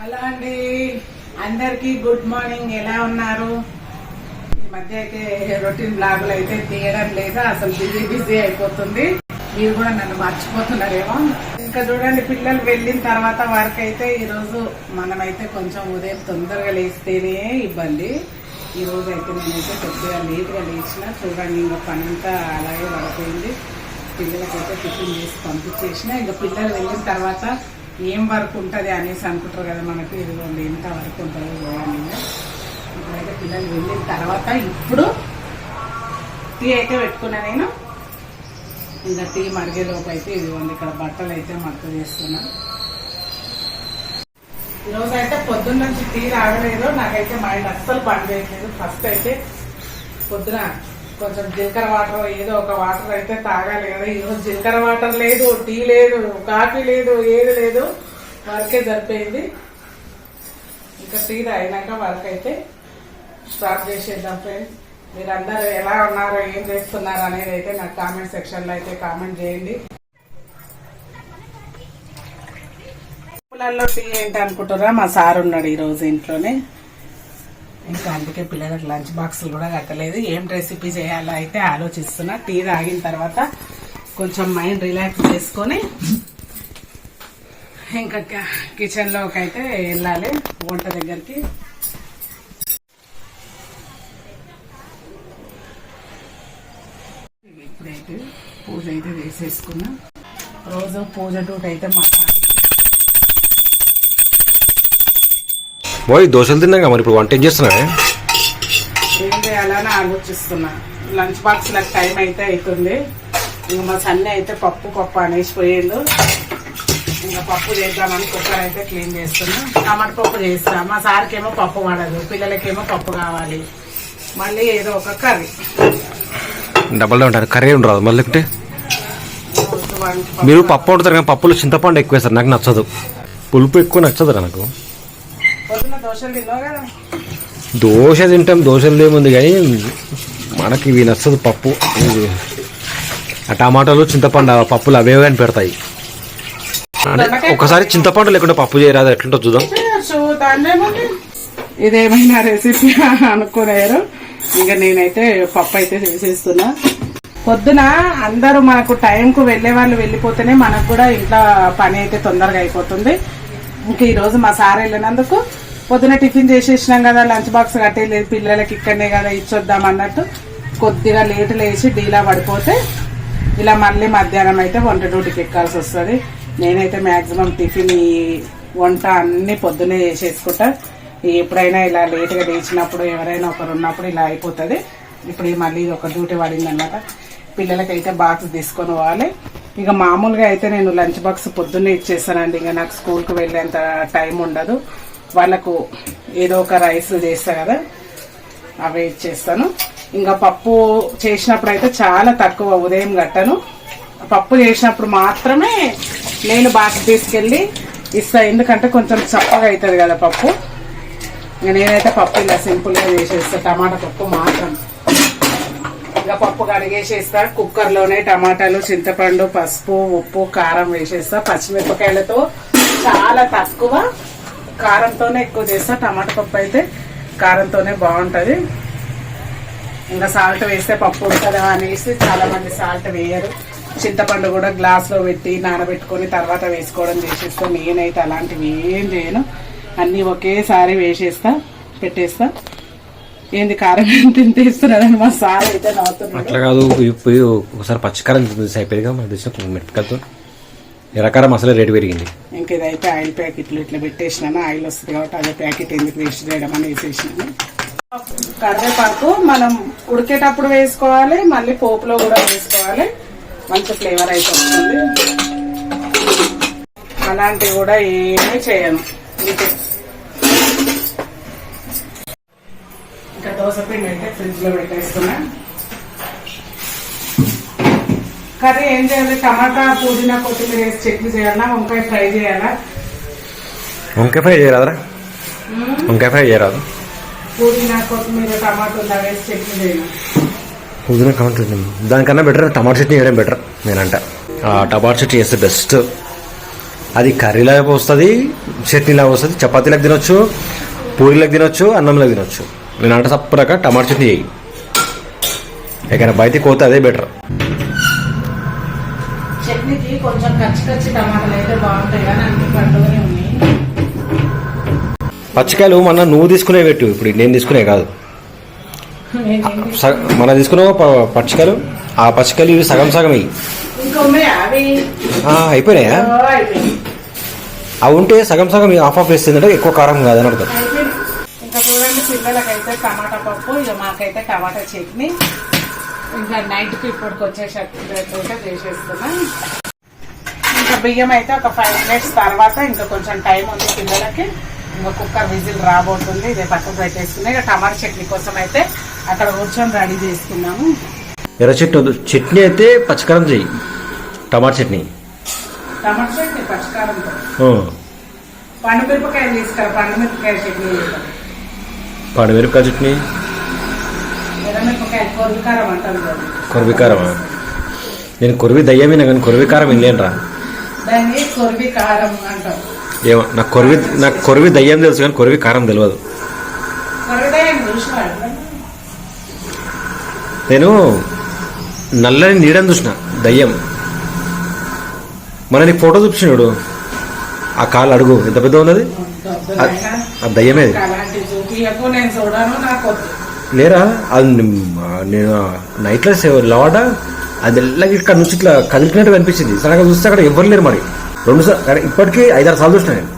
Hello అండి. అందరికి good morning. ఎలా ఉన్నారు? ఈ మధ్య అయితే రొటీన్ బ్లాగులు అయితే తీయడం లేదు అసలు బిజీ బిజీ అయిపోతుంది. మీరు కూడా నన్ను మర్చిపోతున్నారేమో. ఇంకా చూడండి పిల్లలు వెళ్ళిన తర్వాత వరకు అయితే ఈరోజు మనమైతే కొంచెం ఉదయం తొందరగా లేస్తేనే ఇబ్బంది. ఈ రోజు అయితే నేనైతే కొద్దిగా లేట్గా లేచిన చూడండి ఇంకా పని అంతా అలాగే పడిపోయింది. పిల్లలకైతే టిఫిన్ చేసి పంపించేసిన. ఇంకా పిల్లలు వెళ్ళిన తర్వాత ఏం వర్క్ ఉంటుంది అనేసి అనుకుంటారు కదా మనకి ఇదిగోండి ఎంత వర్క్ ఉంటుంది చూడండి ఇప్పుడైతే పిల్లలు వెళ్ళిన తర్వాత ఇప్పుడు టీ అయితే పెట్టుకున్నా నేను. ఇంకా టీ మరిగేలోపు అయితే ఇదిగోండి ఇక్కడ బట్టలు అయితే మడత చేస్తున్నా. ఈరోజు అయితే పొద్దున్న నుంచి టీ రాగలేదు నాకైతే మైండ్ అస్సలు పని చేయట్లేదు ఫస్ట్ అయితే పొద్దున కొంచెం జీలకర్ర వాటర్ ఏదో ఒక వాటర్ అయితే తాగాలి కదా. ఈరోజు జీలకర్ర వాటర్ లేదు టీ లేదు కాఫీ లేదు ఏది లేదు. వర్కే సరిపోయింది. ఇంకా టీ అయినాక వర్క్ అయితే స్టార్ట్ చేసేద్దాం ఫ్రెండ్స్. మీరందరూ ఎలా ఉన్నారు ఏం చేస్తున్నారు అనేది అయితే నాకు కామెంట్ సెక్షన్లో అయితే కామెంట్ చేయండి. టీ ఏంటి అనుకుంటారా మా సార్ ఉన్నాడు ఈ రోజు ఇంట్లోనే. ఇంకా అందుకే పిల్లలకు లంచ్ బాక్సులు కూడా కట్టలేదు. ఏం రెసిపీ చేయాలో అయితే ఆలోచిస్తున్నా. టీ తాగిన తర్వాత కొంచెం మైండ్ రిలాక్స్ చేసుకొని ఇంకా కిచెన్లోకి అయితే వెళ్ళాలి. వంట దగ్గరికి. ఇప్పుడైతే పూజ అయితే చేసేసుకున్నా. రోజు పూజ డ్యూట్ అయితే మా సార్కి పోయి దోశలు తిన్నాక మరి ఇప్పుడు వంట ఏం చేస్తున్నావే? ఏం చేయాలని ఆలోచిస్తున్నా. లంచ్ బాక్స్లకు టైం అయితే అవుతుంది ఇంకా మా సన్ని అయితే పప్పు పప్పు అనేసి పోయిండు. ఇంకా పప్పు చేద్దామని కుక్కర్ అయితే క్లీన్ చేస్తున్నా. టమాటా పప్పు చేస్తా. మా సార్కి ఏమో పప్పు పడదు పిల్లలకేమో పప్పు కావాలి. మళ్ళీ ఏదో ఒక కర్రీ. డబ్బులు ఉంటారు కర్రీ ఉండరాదు మళ్ళీ లేకుంటే మీరు పప్పు వండుతారు కానీ పప్పులో చింతపండు ఎక్కువ వేస్తారు. నాకు నచ్చదు. పులుపు ఎక్కువ నచ్చదు నాకు పొద్దున్న దోశలు తిన్నావు కదా దోశ తింటాం దోశలు ఏముంది కానీ మనకి ఇవి నచ్చదు పప్పు. ఆ టమాటాలు చింతపండు పప్పులు అవే కానీ పెడతాయి. ఒకసారి చింతపండు లేకుండా పప్పు చేయరాదు ఎట్లుంటో చూద్దాం. ఇదేమైనా రెసిపీ అనుకున్నారు ఇంకా నేనైతే పప్పు అయితే చేసేస్తున్నా. పొద్దున అందరూ మనకు టైంకు వెళ్ళే వాళ్ళు వెళ్ళిపోతేనే మనకు కూడా ఇంట్లో పని అయితే తొందరగా అయిపోతుంది. ఇంక ఈ రోజు మా సార్ వెళ్ళినందుకు పొద్దున టిఫిన్ చేసేసినాం కదా లంచ్ బాక్స్ కట్టేయలేదు పిల్లలకి ఇక్కడనే కదా ఇచ్చొద్దాం అన్నట్టు. కొద్దిగా లేట్ లేచి డీలా పడిపోతే ఇలా మళ్ళీ మధ్యాహ్నం అయితే వంట డ్యూటీకి ఎక్కాల్సి వస్తుంది. నేనైతే మ్యాక్సిమం టిఫిన్ వంట అన్ని పొద్దునే చేసేసుకుంటా. ఎప్పుడైనా ఇలా లేట్గా లేచినప్పుడు ఎవరైనా ఒకరు ఉన్నప్పుడు ఇలా అయిపోతుంది. ఇప్పుడు మళ్ళీ ఇది ఒక డ్యూటీ పడింది అనమాట పిల్లలకైతే బాక్స్ తీసుకొని పోవాలి. ఇక మామూలుగా అయితే నేను లంచ్ బాక్స్ పొద్దున్నే ఇచ్చేస్తానండి. ఇంకా నాకు స్కూల్కి వెళ్ళేంత టైం ఉండదు. వాళ్ళకు ఏదో ఒక రైస్ చేస్తా కదా అవే ఇచ్చేస్తాను. ఇంకా పప్పు చేసినప్పుడు అయితే చాలా తక్కువ ఉదయం గట్టను. పప్పు చేసినప్పుడు మాత్రమే నేను బాక్స్ తీసుకెళ్ళి ఇస్తా ఎందుకంటే కొంచెం చప్పగా అవుతుంది కదా పప్పు. ఇంకా నేనైతే పప్పు ఇలా సింపుల్గా చేసేస్తాను టమాటా పప్పు మాత్రం. ఇంకా పప్పు కడిగేసేస్తా కుక్కర్లోనే టమాటాలు చింతపండు పసుపు ఉప్పు కారం వేసేస్తా పచ్చిమిరపకాయలతో చాలా తక్కువ. కారంతోనే ఎక్కువ చేస్తా. టమాటా పప్పు అయితే కారంతోనే బాగుంటది. ఇంకా సాల్ట్ వేస్తే పప్పు ఉంటుందా అనేసి చాలా మంది సాల్ట్ వేయరు. చింతపండు కూడా గ్లాస్లో పెట్టి నానబెట్టుకొని తర్వాత వేసుకోవడం చేసేస్తా. నేనైతే అలాంటివి ఏం చేయను. అన్ని ఒకేసారి వేసేస్తా పెట్టేస్తా. ఏంది కారం తింటేస్తున్నాడని మా సార్ అయితే నవ్వుతున్నాడు అట్లా కాదు ఇప్పుడు ఒకసారి పచ్చికారం అయిపోయిందిగా మనకు తెచ్చిన మిరపకాయతో ఎరకర మసాలా రేటు పెరిగింది. ఇంక ఇదైతే ఆయిల్ ప్యాకెట్లు ఇట్లా పెట్టేసినాను. ఆయిల్ వస్తుంది కాబట్టి అదే ప్యాకెట్ ఎందుకు వేస్ట్ చేయడం అని వేసేసినాను. కరివేపాకు మనం ఉడికేటప్పుడు వేసుకోవాలి మళ్ళీ పోపులో కూడా వేసుకోవాలి. మంచి ఫ్లేవర్ అయితే వస్తుంది. అలాంటివి కూడా ఏమీ చేయను. ఇంకా దోశ పిండి అయితే ఫ్రిడ్జ్లో పెట్టేస్తున్నా కర్రీ ఏం చేయాలి? టమాటా పుదీనా కొత్తిమీర వేసి చట్నీ చేయాలా? వంకాయ ఫ్రై చేయాలా? వంకాయ ఫ్రై చేయరాదరా. వంకాయ ఫ్రై చేయరాదు. పుదీనా కొత్తిమీర టమాటా వేసి చట్నీ చేయాలి? పుదీనా కావాలి దానికన్నా బెటర్ టమాటా చట్నీ చేయడం బెటర్ నేనంట. టమాటా చట్నీ చేస్తే బెస్ట్ అది కర్రీలాగా వస్తుంది చట్నీలాగా వస్తుంది. చపాతీలకు తినొచ్చు పూరీలకు తినొచ్చు అన్నంలోకి తినొచ్చు. నేను అంట టమాటా చట్నీ చేయి. ఎక్కడ బయటికి పోతే అదే బెటర్ చట్నీకి కొంచెం కచ్చి కచ్చి టమాటాలు అయితే బాగుంటాయి కానీ అన్ని పండుగనే ఉన్నాయి. పచ్చికాయలు మన నువ్వు తీసుకునే పెట్టు ఇప్పుడు నేను తీసుకునే కాదు. మన తీసుకున్నావు పచ్చికాయలు ఆ పచ్చికాయలు ఇవి సగం సగం ఇవి అయిపోయినాయా? అవి ఉంటే సగం సగం హాఫ్ ఆఫ్ వేస్తుందంటే ఎక్కువ కారం కాదని అర్థం అయిపోయింది. ఇంకా చూడండి పిల్లలకైతే టమాటా పప్పు ఇక మాకైతే టమాటా చట్నీ. ఇంకా నైట్కి ఇప్పటికి వచ్చేసరికి చేసేస్తున్నా. ఇంకా బియ్యం అయితే ఒక ఫైవ్ మినిట్స్ తర్వాత ఇంకా కొంచెం టైం ఉంది పిల్లలకి. ఇంకా కుక్కర్ విజిల్ రాబోతుంది ఇదే పక్కకు పెట్టేసుకుని ఇక టమాటా చట్నీ కోసం అయితే అక్కడ కూర్చొని రెడీ చేసుకున్నాము ఎర్ర చట్నీ వద్దు. చట్నీ అయితే పచ్చికారం చెయ్యి. టమాటా చట్నీ. టమాటా చట్నీ పచ్చికారంతో. ఆ, పండు మిరపకాయలు తీసుకురా పండు మిరపకాయ చట్నీ. పండుమిరపకాయ చట్నీ. ఎర్ర మిరపకాయలు కొద్ది కారం అంటారు కదా. కొరవి కారమా నేను కొరవి దయ్యమేనా కానీ కొరవి కారం వినలేనురా ఏమో నాకు కొరవి నాకు కొరవి దయ్యం తెలుసు కానీ కొరవి కారం తెలియదు నేను నల్లని నీడని చూసిన దయ్యం. మన నీకు ఫోటో చూపించినాడు ఆ కాలు అడుగు ఎంత పెద్ద ఉన్నది? ఆ- ఆ అది. నేను లేరా అది నేను నైట్లెస్ లోడా అది ఎల్లగా ఇక్కడ నుంచి ఇట్లా కదిలినట్టు అనిపించింది సడన్గా చూస్తే అక్కడ ఎవ్వరు లేరు మరి. రెండు సార్లు ఇప్పటికీ ఐదారు సార్లు చూసిన నేను.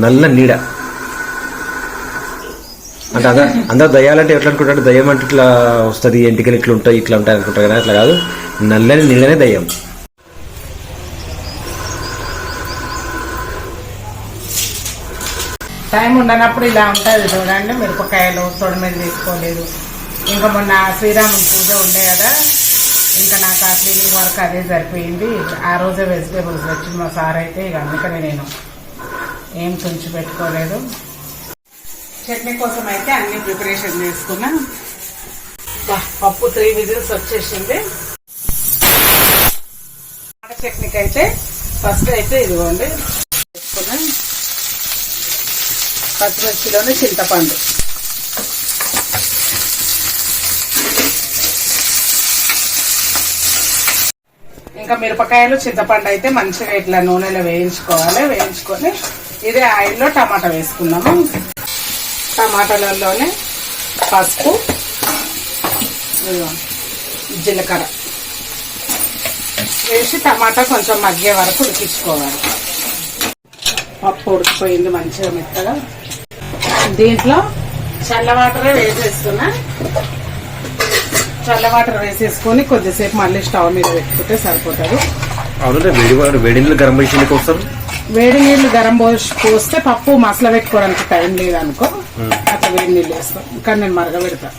నల్ల నీడ. అంటే అందరు అందరు దయ్యాలంటే ఎట్లా అనుకుంటారు? దయ్యం అంటే ఇట్లా వస్తుంది ఎంటికలు ఇట్లా ఉంటాయి ఇట్లా ఉంటాయి అనుకుంటారు కానీ అట్లా కాదు. నల్లని నీడనే దయ్యం. టైం ఉండనప్పుడు ఇలా ఉంటుంది చూడండి మిరపకాయలు తొడిమెలు తీసుకోలేదు ఇంకా మొన్న శ్రీరాముని పూజ ఉండే కదా ఇంకా నాకు ఆ క్లీనింగ్ వర్క్ అదే సరిపోయింది. ఆ రోజే వెజిటేబుల్స్ వచ్చింది మా సార్ అయితే ఇక అందుకని నేను ఏం తుంచి పెట్టుకోలేదు. చట్నీ కోసం అయితే అన్ని ప్రిపరేషన్ చేసుకున్నా. పప్పు త్రీ విజిల్స్ వచ్చేసింది. చట్నీకి అయితే ఫస్ట్ అయితే ఇదిగోండి వేసుకున్నాను పచ్చిమిర్చిలోనే చింతపండు. ఇంకా మిరపకాయలు చింతపండు అయితే మంచిగా ఇట్లా నూనెలో వేయించుకోవాలి. వేయించుకొని ఇదే ఆయిల్లో టమాటా వేసుకున్నాము టమాటాలలోనే పసుపు జీలకర్ర వేసి టమాటా కొంచెం మగ్గే వరకు ఉడికించుకోవాలి. పప్పు ఉడికిపోయింది మంచిగా మెత్తగా. దీంట్లో చల్ల వాటరే వేసేస్తున్నా. చల్ల వాటర్ వేసేసుకొని కొద్దిసేపు మళ్ళీ స్టవ్ మీద పెట్టుకుంటే సరిపోతుంది. అవునంటే వేడి వాడు వేడి నీళ్ళు గరం చేసి వస్తారు వేడి నీళ్ళు గరం పోసి పోస్తే పప్పు మసల పెట్టుకోవడానికి టైం లేదనుకో అట్లా వేడి నీళ్ళు వేస్తాం. కానీ నేను మరగబెడతా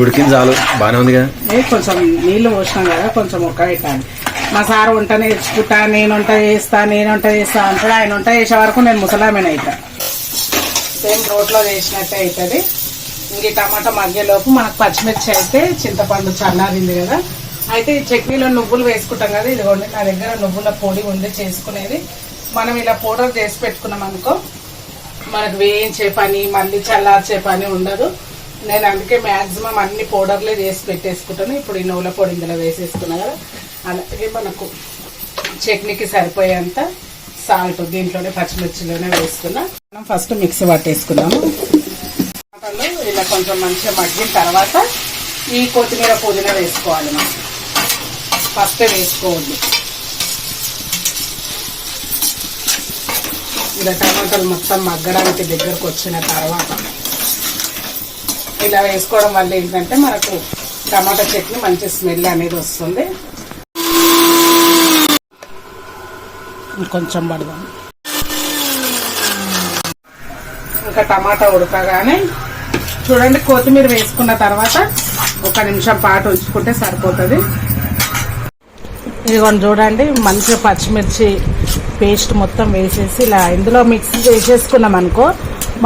ఉడికింది చాలు. బాగానే ఉంది కదా? ఏ కొంచెం నీళ్ళు పోసినాం కదా కొంచెం ఒక్క పెట్టాలి. మా సార్ వంట నేర్చుకుంటా నేను వంట చేస్తా నేను వంట చేస్తా అంటాడు. ఆయన వంట చేసే వరకు నేను ముసలామేన అవుతా సేమ్ రోట్లో చేసినట్టే అవుతుంది ఇంక టమాటా మగ్గేలోపు మనకు పచ్చిమిర్చి అయితే చింతపండు చల్లారింది కదా. అయితే ఈ చట్నీలో నువ్వులు వేసుకుంటాం కదా ఇదిగోండి నా దగ్గర నువ్వుల పొడి ఉంది చేసుకునేది. మనం ఇలా పౌడర్ చేసి పెట్టుకున్నాం అనుకో మనకు వేయించే పని మళ్ళీ చల్లార్చే పని ఉండదు. నేను అందుకే మ్యాక్సిమం అన్ని పౌడర్లే చేసి పెట్టేసుకుంటాను. ఇప్పుడు ఈ నువ్వుల పొడి ఇందులో వేసేసుకున్నా కదా. అలాగే మనకు చట్నీకి సరిపోయేంత సాల్ట్ దీంట్లోనే పచ్చిమిర్చిలోనే వేసుకున్నా. మనం ఫస్ట్ మిక్సీ పట్టేసుకున్నాము. టమాటాలు ఇలా కొంచెం మంచిగా మగ్గిన తర్వాత ఈ కొత్తిమీర పుదీనా వేసుకోవాలి మనం. ఫస్ట్ వేసుకోవద్దు. ఇలా టమాటాలు మొత్తం మగ్గడానికి దగ్గరకు వచ్చిన తర్వాత ఇలా వేసుకోవడం వల్ల ఏంటంటే మనకు టమాటా చట్నీ మంచి స్మెల్ అనేది వస్తుంది. ఇంకొంచెం పడదాం. ఇంకా టమాటా ఉడకగానే చూడండి కొత్తిమీర వేసుకున్న తర్వాత ఒక నిమిషం పాటు ఉంచుకుంటే సరిపోతుంది. ఇదిగోండి చూడండి మంచిగా పచ్చిమిర్చి పేస్ట్ మొత్తం వేసేసి ఇలా ఇందులో మిక్స్ వేసేసుకున్నాం అనుకో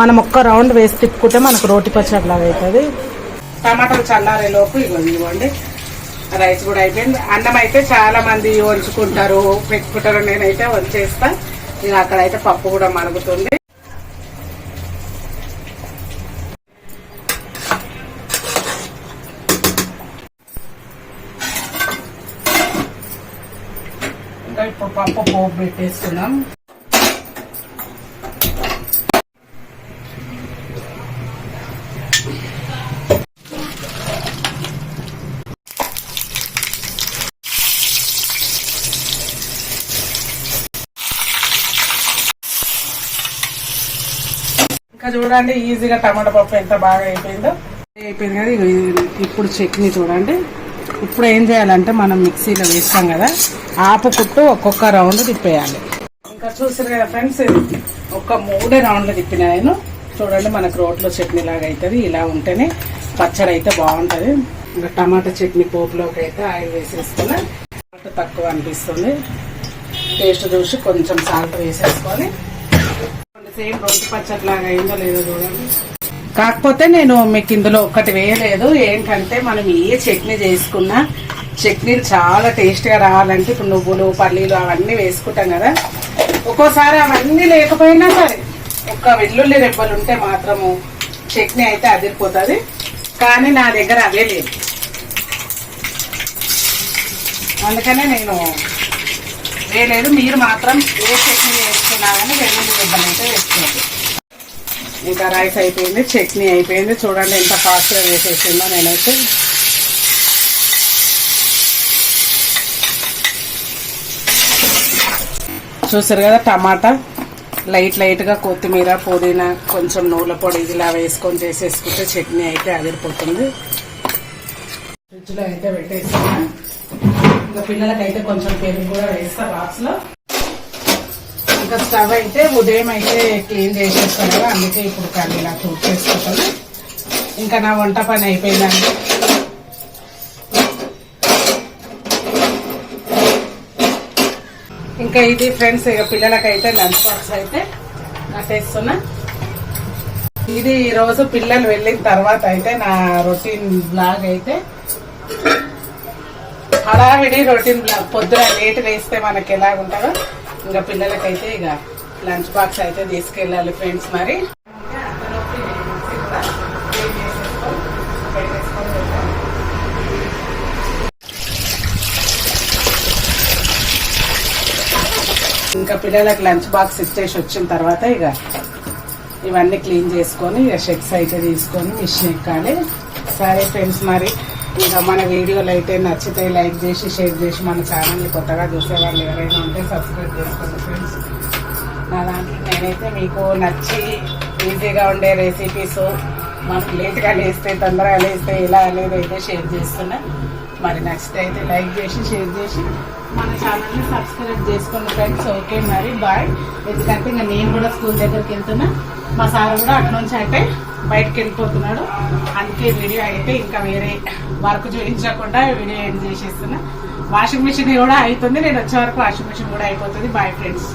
మనం ఒక్క రౌండ్ వేసి తిప్పుకుంటే మనకు రోటి పచ్చడిలాగా అవుతుంది. టమాటాలు చల్లారే లోపు ఇదిగోండి. ఇవ్వండి రైస్ కూడా అయిపోయింది. అన్నం అయితే చాలా మంది వంచుకుంటారు. పెట్టుకుంటారు. నేనైతే వంచేస్తా. ఇక అక్కడైతే పప్పు కూడా మరుగుతుంది. ఇంకా ఇప్పుడు పప్పు పోపు పెట్టేస్తున్నాం ఇంకా చూడండి ఈజీగా టమాటా పప్పు ఎంత బాగా అయిపోయిందో. అయిపోయింది కదా ఇప్పుడు చట్నీ చూడండి. ఇప్పుడు ఏం చేయాలంటే మనం మిక్సీలో వేస్తాం కదా ఆపుకుట్టు ఒక్కొక్క రౌండ్ తిప్పేయాలి. ఇంకా చూసారు కదా ఫ్రెండ్స్ ఒక మూడే రౌండ్లు తిప్పిన నేను. చూడండి మనకు రోట్లో చట్నీ లాగా అవుతుంది ఇలా ఉంటేనే పచ్చడి అయితే బాగుంటుంది. ఇంకా టమాటా చట్నీ పోపులోకి అయితే ఆయిల్ వేసేసుకున్నా సాల్ట్ తక్కువ అనిపిస్తుంది. టేస్ట్ చూసి కొంచెం సాల్ట్ వేసేసుకొని సేమ్ రొట్టె పచ్చడి అయిందో లేదో చూడండి. కాకపోతే నేను మీకు ఇందులో ఒకటి వేయలేదు. ఏంటంటే మనం ఏ చట్నీ చేసుకున్నా చట్నీలు చాలా టేస్ట్గా రావాలంటే ఇప్పుడు నువ్వులు పల్లీలు అవన్నీ వేసుకుంటాం కదా. ఒక్కోసారి అవన్నీ లేకపోయినా సరే ఒక్క వెల్లుల్లి రెబ్బలు ఉంటే మాత్రము చట్నీ అయితే అదిరిపోతుంది. కానీ నా దగ్గర అదే లేదు అందుకనే నేను వేయలేదు మీరు మాత్రం ఏ చట్నీ వేసుకున్నా కానీ వెల్లుల్లి రెబ్బలు అయితే వేసుకోండి. ఇంకా రైస్ అయిపోయింది చట్నీ అయిపోయింది. చూడండి ఎంత ఫాస్ట్గా వేసేసిందో నేనైతే. చూసారు కదా టమాటా? లైట్ లైట్గా కొత్తిమీర పుదీనా కొంచెం నూనె పొడి ఇలా వేసుకొని చేసేసుకుంటే చట్నీ అయితే అదిరిపోతుంది. ఫ్రిడ్జ్లో అయితే పెట్టేసాను. ఇంకా పిల్లలకైతే కొంచెం పెరుగు కూడా వేస్తా బాక్స్లో ఇంకా స్టవ్ అయితే ఉదయం అయితే క్లీన్ చేసేస్తాను కదా అందుకే ఇప్పుడు కానీ ఇలా కుక్ చేసుకుంటాను. ఇంకా నా వంట పని అయిపోయిందండి. ఇంకా ఇది ఫ్రెండ్స్ ఇక పిల్లలకైతే లంచ్ బాక్స్ అయితే కట్టేస్తున్నా. ఇది ఈరోజు పిల్లలు వెళ్ళిన తర్వాత అయితే నా రొటీన్ బ్లాగ్ అయితే హడావిడి రొటీన్ పొద్దున లేట్ వేస్తే మనకి ఎలా ఉంటుందో ఇంకా పిల్లలకైతే ఇక లంచ్ బాక్స్ అయితే తీసుకెళ్ళాలి ఫ్రెండ్స్ మరి. ఇంకా పిల్లలకు లంచ్ బాక్స్ ఇచ్చేసి వచ్చిన తర్వాత ఇక ఇవన్నీ క్లీన్ చేసుకొని ఇక షెక్స్ అయితే తీసుకొని మిషన్ ఎక్కాలి. సరే ఫ్రెండ్స్ మరి. ఇంకా మన వీడియోలు అయితే నచ్చితే లైక్ చేసి షేర్ చేసి మన ఛానల్ని కొత్తగా చూసే వాళ్ళు ఎవరైనా ఉంటే సబ్స్క్రైబ్ చేసుకోండి ఫ్రెండ్స్. నా దాంట్లో నేనైతే మీకు నచ్చి ఈజీగా ఉండే రెసిపీస్ మనకు లేట్గా లేస్తే తొందరగా లేస్తే ఎలా అనేది అయితే షేర్ చేస్తున్నా. మరి నచ్చితే అయితే లైక్ చేసి షేర్ చేసి మన ఛానల్ని సబ్స్క్రైబ్ చేసుకోండి ఫ్రెండ్స్. ఓకే మరి బాయ్. ఎందుకంటే ఇంకా నేను కూడా స్కూల్ దగ్గరికి వెళ్తున్నా. మా సార్ కూడా అటు నుంచి అయితే బయటకు వెళ్ళిపోతున్నాడు. అందుకే వీడియో అయితే ఇంకా వేరే వర్క్ చూపించకుండా వీడియో ఎండ్ చేసేస్తున్నా. వాషింగ్ మిషన్ కూడా అవుతుంది నేను వచ్చే వరకు వాషింగ్ మిషన్ కూడా అయిపోతుంది. Bye friends